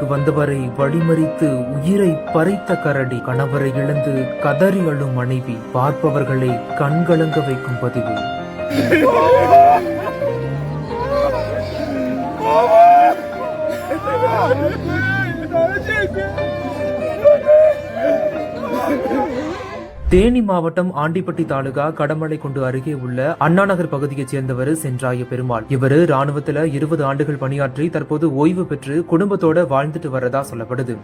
வீட்டுக்கு வந்தவரை வழிமறித்து உயிரை பறித்த கரடி கணவரை இழந்து கதறி அழும் மனைவி பார்ப்பவர்களை கண்கலங்க வைக்கும் பதிவு. தேனி மாவட்டம் ஆண்டிப்பட்டி தாலுகா கடமலை கொண்டு அருகே உள்ள அண்ணாநகர் பகுதியைச் சேர்ந்தவர் சென்றாய பெருமாள். இவரு ராணுவத்துல இருபது ஆண்டுகள் பணியாற்றி தற்போது ஓய்வு பெற்று குடும்பத்தோட வாழ்ந்துட்டு வர்றதா சொல்லப்படுது.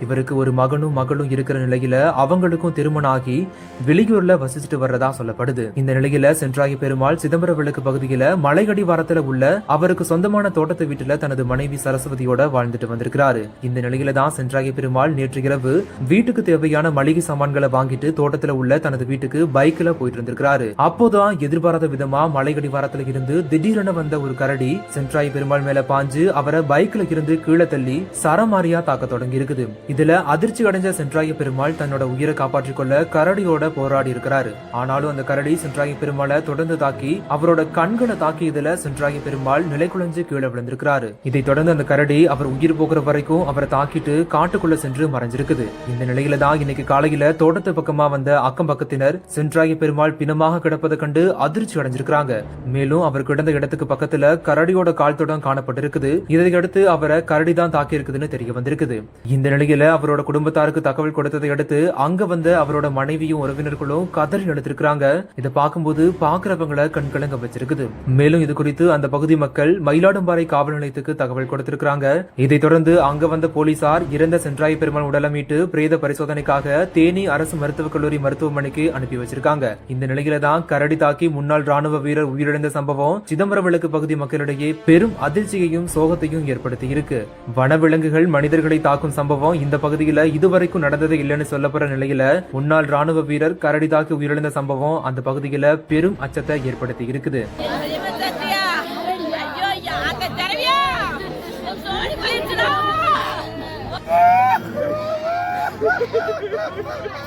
இவருக்கு ஒரு மகனும் மகளும் இருக்கிற நிலையில அவங்களுக்கும் திருமணம் ஆகி வெளியூர்ல வசிச்சுட்டு வர்றதா சொல்லப்படுது. இந்த நிலையில சென்றாய பெருமாள் சிதம்பரம் விளக்கு பகுதியில மலையடி வாரத்துல உள்ள அவருக்கு சொந்தமான தோட்டத்து வீட்டுல தனது மனைவி சரஸ்வதியோட வாழ்ந்துட்டு வந்திருக்கிறாரு. இந்த நிலையில தான் சென்றாய பெருமாள் நேற்று இரவு வீட்டுக்கு தேவையான மளிகை சாமான்களை வாங்கிட்டு தோட்டத்தில் பக்கத்துல உள்ள தனது வீட்டுக்கு பைக்ல போயிட்டு இருந்திருக்கிறாரு. அப்போதான் எதிர்பாராத விதமா மலையடி வாரத்துல இருந்து திடீரென வந்த ஒரு கரடி சென்ட்ராய் பெருமாள் மேல பாஞ்சு அவரை பைக்ல இருந்து கீழே தள்ளி சரமாரியா தாக்க தொடங்கி இருக்குது. இதுல அதிர்ச்சி அடைஞ்ச சென்ட்ராய பெருமாள் தன்னோட உயிரை காப்பாற்றிக் கொள்ள கரடியோட போராடி இருக்கிறாரு. ஆனாலும் அந்த கரடி சென்ட்ராய பெருமாளை தொடர்ந்து தாக்கி அவரோட கண்களை தாக்கியதுல சென்ட்ராய பெருமாள் நிலைக்குலைஞ்சு கீழே விழுந்திருக்கிறாரு. இதை தொடர்ந்து அந்த கரடி அவர் உயிர் போகிற வரைக்கும் அவரை தாக்கிட்டு காட்டுக்குள்ள சென்று மறைஞ்சிருக்குது. இந்த நிலையில தான் இன்னைக்கு காலையில தோட்டத்து பக்கமா வந்த அக்கம் பக்கத்தினர் சென்றாய பெருமாள் பிணமாக கிடப்பதை கண்டு அதிர்ச்சி அடைஞ்சிருக்கிறாங்க. மேலும் அவர் கிடந்த இடத்துக்கு பக்கத்துல கரடியோட கால் தொடம் காணப்பட்டிருக்குது இதையடுத்து அவரை கரடி தான் தாக்கி இருக்குதுன்னு தெரிய வந்திருக்குது. இந்த நிலையில அவரோட குடும்பத்தாருக்கு தகவல் கொடுத்ததை அடுத்து அங்க வந்த அவரோட மனைவியும் உறவினர்களும் கதறி நடத்திருக்கிறாங்க. இதை பார்க்கும்போது பாக்குறவங்களை கண்கலங்க வச்சிருக்குது. மேலும் இது குறித்து அந்த பகுதி மக்கள் மயிலாடும்பாறை காவல் நிலையத்துக்கு தகவல் கொடுத்திருக்கிறாங்க. இதைத் தொடர்ந்து அங்க வந்த போலீசார் இறந்த சென்றாய பெருமாள் உடலை மீட்டு பிரேத பரிசோதனைக்காக தேனி அரசு மருத்துவக் கல்லூரி மருத்துவமனைக்கு அனுப்பி வச்சிருக்காங்க. இந்த நிலையில தான் கரடி தாக்கி முன்னாள் ராணுவ வீரர் உயிரிழந்த சம்பவம் சிதம்பரம் விளக்கு பகுதி மக்களிடையே பெரும் அதிர்ச்சியையும் சோகத்தையும் ஏற்படுத்தி இருக்கு வனவிலங்குகள் மனிதர்களை தாக்கும் சம்பவம் இந்த பகுதியில இதுவரைக்கும் நடந்தது இல்லைன்னு சொல்லப்படுற நிலையில முன்னாள் ராணுவ வீரர் கரடி தாக்கி உயிரிழந்த சம்பவம் அந்த பகுதியில பெரும் அச்சத்தை ஏற்படுத்தி இருக்குது 응.